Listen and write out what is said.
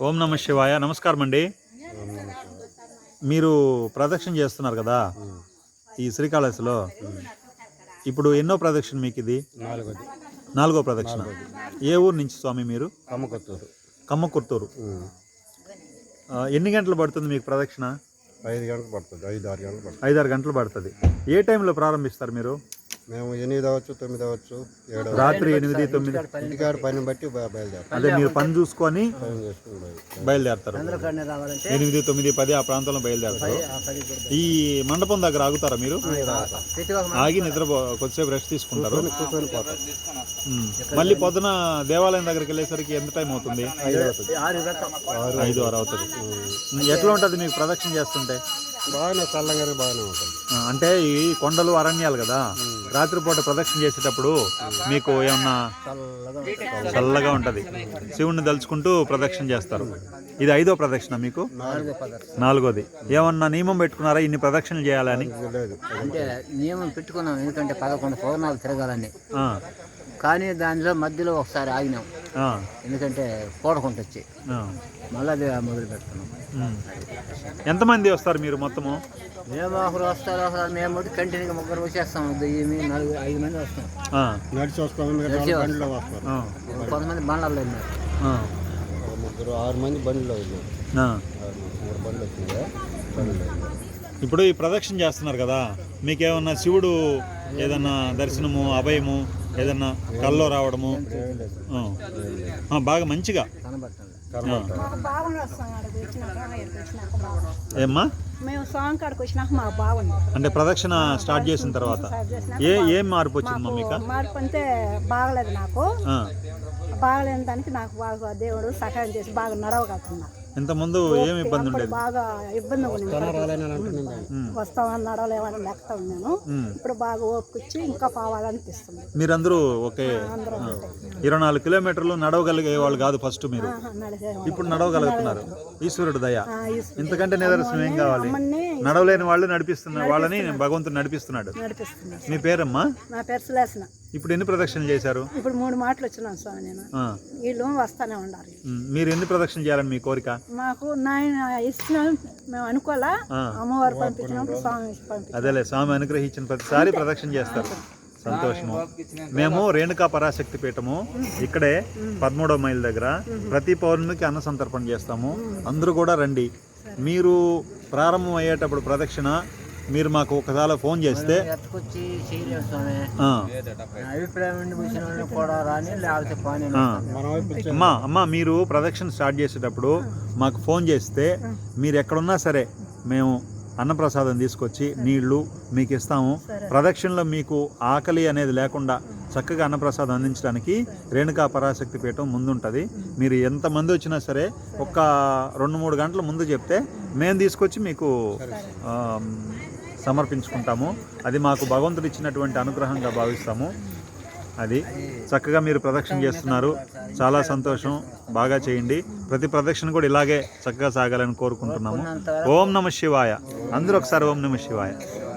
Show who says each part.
Speaker 1: ఓం నమ శివాయ. నమస్కారం అండి. మీరు ప్రదక్షిణ చేస్తున్నారు కదా? ఈ శ్రీకాళహస్తిలో. ఇప్పుడు ఎన్నో ప్రదక్షిణ మీకు ఇది నాలుగో ప్రదక్షిణ. ఏ ఊరు నుంచి స్వామి మీరు?
Speaker 2: కమ్మకొత్తూరు.
Speaker 1: కమ్మకుర్తూరు ఆ, ఎన్ని గంటలు పడుతుంది మీకు ప్రదక్షిణ?
Speaker 2: ఐదు గంటలు పడుతుంది ఐదు ఆరు గంటలు
Speaker 1: ఐదారు గంటలు పడుతుంది. ఏ టైంలో ప్రారంభిస్తారు మీరు?
Speaker 2: మేము ఎనిమిది అవ్వచ్చు తొమ్మిది అవ్వచ్చు ఏడు
Speaker 1: రాత్రి ఎనిమిది తొమ్మిది.
Speaker 2: ఇంటికాడ పని బట్టి బ- బయలుదేరుతాం.
Speaker 1: అదే మీరు పని చూసుకొని. బయలుదేరతారు. ఎనిమిది తొమ్మిది పది ఆ ప్రాంతంలో బయలుదేరతారు. ఈ మండపం దగ్గర ఆగుతారా మీరు? ఆగి నిద్ర కొద్దిసేపు రెస్ట్ తీసుకుంటారు. మళ్ళీ పొద్దున దేవాలయం దగ్గరికి వెళ్ళేసరికి ఎంత టైం అవుతుంది?
Speaker 2: ఐదు ఆరు
Speaker 1: ఆరు అవుతుంది. ఎట్లా ఉంటుంది మీకు ప్రదక్షిణ చేస్తుంటే?
Speaker 2: బాగానే చల్లంగానే బాగానే ఉంటుంది.
Speaker 1: అంటే ఈ కొండలు అరణ్యాలు కదా? రాత్రిపూట ప్రదక్షిణ చేసేటప్పుడు మీకు ఏమన్నా చల్లగా ఉంటుంది. శివుణ్ణి దలుచుకుంటూ ప్రదక్షిణ చేస్తారు. ఇది ఐదో ప్రదక్షిణ మీకు? నాలుగోది. ఏమన్నా నియమం పెట్టుకున్నారా? ఇన్ని ప్రదక్షిణలు చేయాలని
Speaker 3: అంటే నియమం పెట్టుకున్నాం. ఎందుకంటే పదకొండు పౌర్ణాలు తిరగాలని. కానీ దానిలో మధ్యలో ఒకసారి ఆగినాం. ఎందుకంటే కూడకుంట వచ్చి
Speaker 1: ఆ.
Speaker 3: మళ్ళీ అది మొదలు పెడుతున్నాం.
Speaker 1: ఎంతమంది వస్తారు మీరు మొత్తము?
Speaker 3: మేము ఒకరు వస్తారు ఒకరు మేము కంటిన్యూగా ముగ్గురు వచ్చేస్తాం. ఏమి నలుగురు ఐదు మంది వస్తాం.
Speaker 1: ఆ,
Speaker 2: నడిచి వస్తాం వాళ్ళు బండిలో వస్తారు.
Speaker 1: ఆ,
Speaker 3: కొంతమంది బండ్లలో ఉన్నారు.
Speaker 2: ముగ్గురు ఆరు మంది బండిలో మూడు బండ్లు వచ్చింది.
Speaker 1: ఇప్పుడు ఈ ప్రదక్షిణ చేస్తున్నారు కదా మీకేమన్నా శివుడు ఏదన్నా దర్శనము అభయము ఏదన్నా కల్లో రావడము? ఆ. ఆ, బాగా మంచిగా. ఏమ్మా?
Speaker 4: మేము స్వామి కాడికి వచ్చినాక మాకు బాగుంది
Speaker 1: అంటే ప్రదక్షిణ స్టార్ట్ చేసిన తర్వాత. ఏ ఏం మార్పు వచ్చింది
Speaker 4: మాకు? మార్పు అంటే బాగలేదు నాకు. బాగలేని దానికి నాకు బాగా దేవుడు సహాయం చేసి బాగా నడవగలుగుతున్నా.
Speaker 1: ఇంతకుముందు ఏం ఇబ్బంది ఉండేది?
Speaker 4: బాగా ఇబ్బంది. వస్తామని నడవలేమని లెక్క నేను
Speaker 1: ఉమ్.
Speaker 4: ఇప్పుడు బాగా ఓపికొచ్చి ఇంకా పోవాలనిపిస్తుంది.
Speaker 1: మీరందరూ ఒకే. ఇరవై నాలుగు కిలోమీటర్లు నడవగలిగే వాళ్ళు కాదు ఫస్ట్ మీరు. ఇప్పుడు నడవగలుగుతున్నారు. ఈశ్వరుడు దయ. ఇంతకంటే నిదర్శనం ఏం కావాలి? నడవలేని వాళ్ళు నడిపిస్తున్న వాళ్ళని భగవంతుడు నడిపిస్తున్నాడు. మీ పేరమ్మా?
Speaker 4: నా పేరు సులేసన.
Speaker 1: ఇప్పుడు ఎన్ని ప్రదక్షిణలు చేశారు?
Speaker 4: ఇప్పుడు మూడు మాటలు వచ్చినాను స్వామి నేను.
Speaker 1: ఆ.
Speaker 4: వీళ్ళు వస్తానే ఉండాలి.
Speaker 1: మీరు ఎన్ని ప్రదక్షిణ చేయాలని మీ కోరిక?
Speaker 4: మాకు నాయన ఇచ్చిన మేము అనుకోలే
Speaker 1: ఆ.
Speaker 4: అమ్మవారు పంపించినప్పుడు స్వామి
Speaker 1: అదేలే స్వామి అనుగ్రహించిన ప్రతిసారి ప్రదక్షిణ చేస్తారు. సంతోషము. మేము రేణుకా పరాశక్తి పీఠము ఇక్కడే పదమూడవ మైల్ దగ్గర ప్రతి పౌర్ణమికి అన్న సంతర్పణ చేస్తాము అందరూ కూడా రండి. మీరు ప్రారంభం అయ్యేటప్పుడు ప్రదక్షిణ మీరు మాకు ఒకసారి ఫోన్ చేస్తే అమ్మా అమ్మా మీరు ప్రదక్షిణ స్టార్ట్ చేసేటప్పుడు మాకు ఫోన్ చేస్తే మీరు ఎక్కడున్నా సరే మేము అన్నప్రసాదం తీసుకొచ్చి నీళ్ళు మీకు ఇస్తాము. ప్రదక్షిణలో మీకు ఆకలి అనేది లేకుండా చక్కగా అన్నప్రసాదం అందించడానికి రేణుకా పరాశక్తి పీఠం ముందుంటుంది. మీరు ఎంతమంది వచ్చినా సరే ఒక్క రెండు మూడు గంటల ముందు చెప్తే మేము తీసుకొచ్చి మీకు సమర్పించుకుంటాము. అది మాకు భగవంతుడు ఇచ్చినటువంటి అనుగ్రహంగా భావిస్తాము. అది చక్కగా మీరు ప్రదక్షిణ చేస్తున్నారు. చాలా సంతోషం. బాగా చేయండి. ప్రతి ప్రదక్షిణ కూడా ఇలాగే చక్కగా సాగాలని కోరుకుంటున్నాము. ఓం నమ శివాయ. అందరూ ఒకసారి ఓం నమ శివాయ.